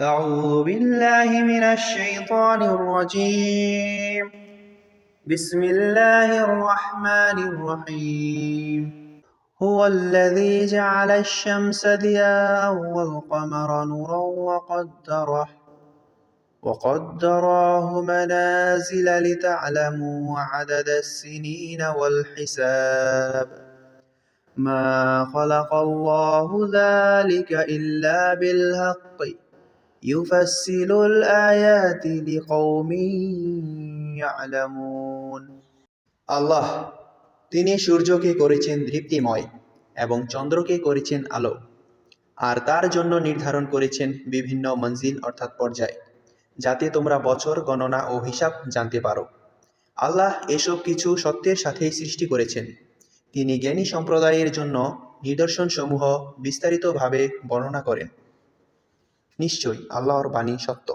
أعوذ بالله من الشيطان الرجيم. بسم الله الرحمن الرحيم. هو الذي جعل الشمس ضياء والقمر نورا وقدره وقدراه منازل لتعلموا عدد السنين والحساب. ما خلق الله ذلك إلا بالحق. يفصل الآيات لقوم يعلمون আল্লাহ তিনি সূর্যকে করেছেন দীপ্তিময় এবং চন্দ্রকে করেছেন আলো আর তার জন্য নির্ধারণ করেছেন বিভিন্ন মঞ্জিল অর্থাৎ পর্যায় যাতে তোমরা বছর গণনা ও হিসাব জানতে পারো আল্লাহ এসব কিছু সত্যের সাথেই সৃষ্টি করেছেন তিনি জ্ঞানী সম্প্রদায়ের জন্য নিদর্শনসমূহ বিস্তারিতভাবে বর্ণনা করেন নিশ্চয়ই আল্লাহর বাণী সত্য।